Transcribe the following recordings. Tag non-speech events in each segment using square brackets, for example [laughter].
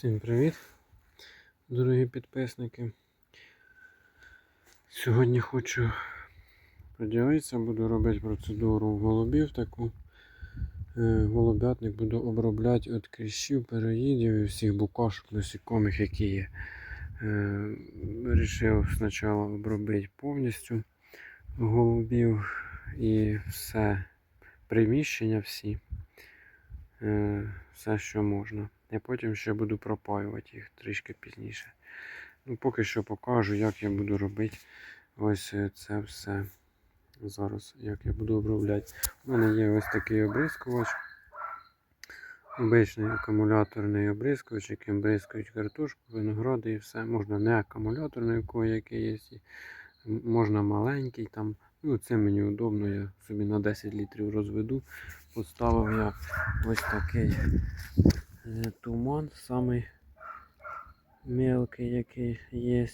Всім привіт, дорогі підписники. Сьогодні хочу поділитися, буду робити процедуру голубів таку. Е, Голубятник буду обробляти від кліщів, переїдів і всіх букашок, насікомих, які є. Е, Рішив спочатку обробити повністю голубів і все приміщення всі. Е, Все, що можна. Я потім ще буду пропаювати їх трішки пізніше. Ну, поки що покажу, як я буду робити ось е, це все. Зараз як я буду обробляти. У мене є ось такий обрискувач. Обичний акумуляторний обрискувач, яким бризкають картошку, виногради і все. Можна не акумуляторний, у який є. Можна маленький там. Ну, це мені удобно, я собі на 10 літрів розведу. Поставив я ось такий туман, самий мелкий, який є.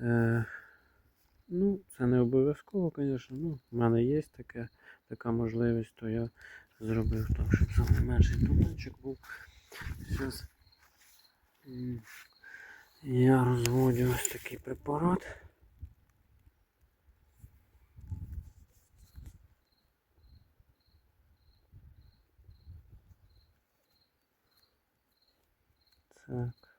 Е, ну, це не обов'язково, звісно. Ну, в мене є таке, така можливість, то я зробив так, щоб саме менший туманчик був. Зараз я розводю ось такий препарат. Так.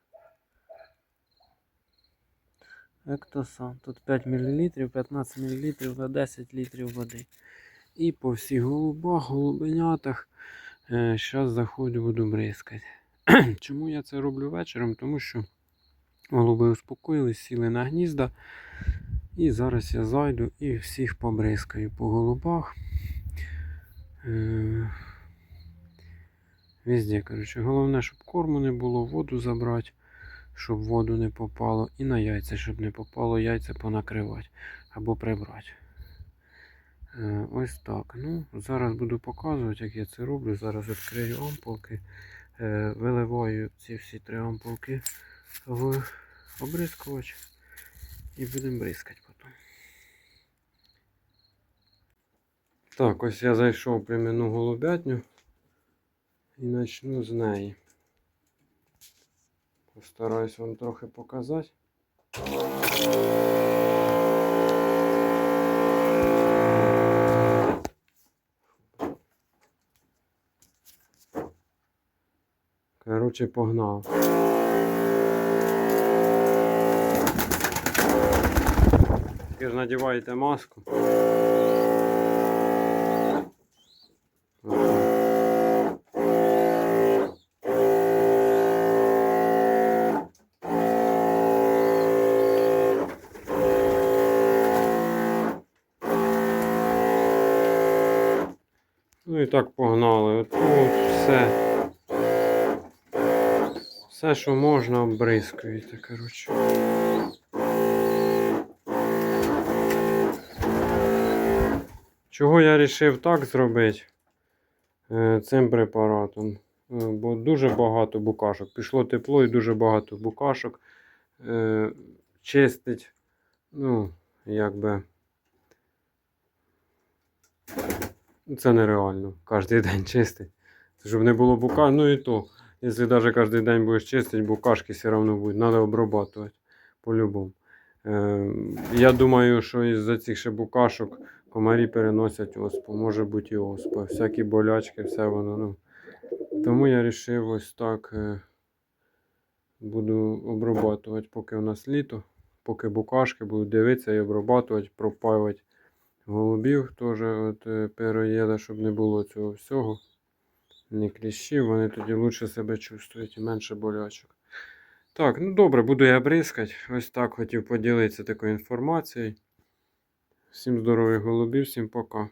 Ектосан. Тут 5 мл, 15 мл на 10 літрів води. І по всіх голубах, голубенятах. Зараз заходжу, буду бризкати. [clears throat] Чому я це роблю вечором? Тому що голуби успокоїлись, сіли на гнізда. І зараз я зайду і всіх побризкаю по голубах. Везде, коротше. Головне, щоб корму не було, воду забрати, щоб воду не попало. І на яйця, щоб не попало, яйця понакривати або прибрати. Е, Ось так. Ну, зараз буду показувати, як я це роблю. Зараз відкрию ампулки, е, виливаю ці всі три ампулки в обрискувач і будемо бризкати потім. Так, ось я зайшов в племінну голубятню і почну з неї. Постараюсь вам трохи показати. Короче, погнав. Ви ж надіваєте маску. Ну і так погнали. От, все. Все, що можна, обрискуєте, коротше. Чого я вирішив так зробити е, цим препаратом? Е, Бо дуже багато букашок. Пішло тепло і дуже багато букашок. Е, Чистить, ну, якби. Це нереально. Кожен день чистить. Щоб не було бука, ну і то. Якщо навіть кожен день будеш чистити, букашки все одно будуть. Треба обрабатувати по-любому. Е, я думаю, що із-за цих ще букашок комарі переносять оспу. Може бути і оспа. Всякі болячки, все воно. Ну. Тому я вирішив ось так е, буду обрабатувати, поки у нас літо, поки букашки будуть дивитися і обрабатувати, пропаювати голубів теж от е, щоб не було цього всього. Ні кліщів, вони тоді краще себе чувствують і менше болячок. Так, ну добре, буду я бризкати. Ось так хотів поділитися такою інформацією. Всім здорових голубів, всім пока.